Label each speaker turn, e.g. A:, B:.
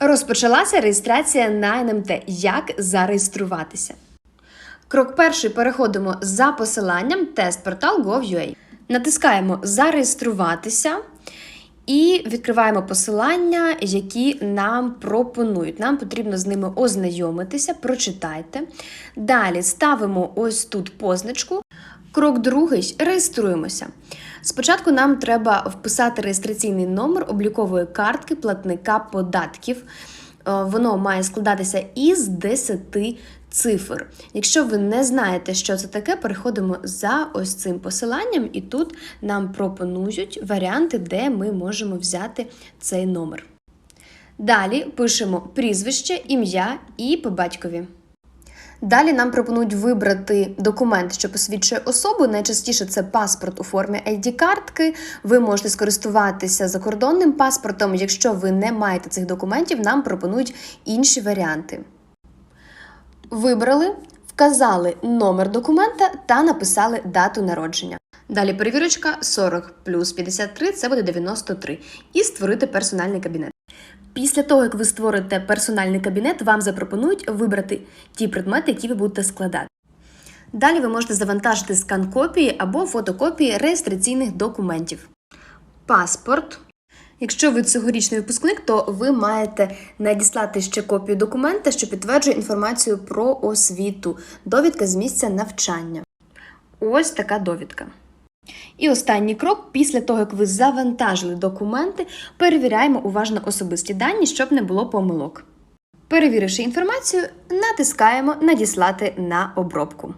A: Розпочалася реєстрація на НМТ. Як зареєструватися? Крок перший переходимо за посиланням testportal Gov.ua. Натискаємо Зареєструватися і відкриваємо посилання, які нам пропонують. Нам потрібно з ними ознайомитися, прочитайте. Далі ставимо ось тут позначку. Крок другий реєструємося. Спочатку нам треба вписати реєстраційний номер облікової картки платника податків. Е, Воно має складатися із 10 цифр. Якщо ви не знаєте, що це таке, переходимо за ось цим посиланням, і тут нам пропонують варіанти, де ми можемо взяти цей номер. Далі пишемо прізвище, ім'я і по батькові. Далі нам пропонують вибрати документ, що посвідчує особу. Найчастіше це паспорт у формі ID-картки. Ви можете скористуватися закордонним паспортом. Якщо ви не маєте цих документів, нам пропонують інші варіанти. Вибрали, вказали номер документа та написали дату народження. Далі перевірочка 40 плюс 53 це буде 93. І створити персональний кабінет. Після того, як ви створите персональний кабінет, вам запропонують вибрати ті предмети, які ви будете складати. Далі ви можете завантажити скан копії або фотокопії реєстраційних документів. Паспорт. Якщо ви цьогорічний випускник, то ви маєте надіслати ще копію документа, що підтверджує інформацію про освіту, довідка з місця навчання. Ось така довідка. І останній крок, після того, як ви завантажили документи, перевіряємо уважно особисті дані, щоб не було помилок. Перевіривши інформацію, натискаємо Надіслати на обробку.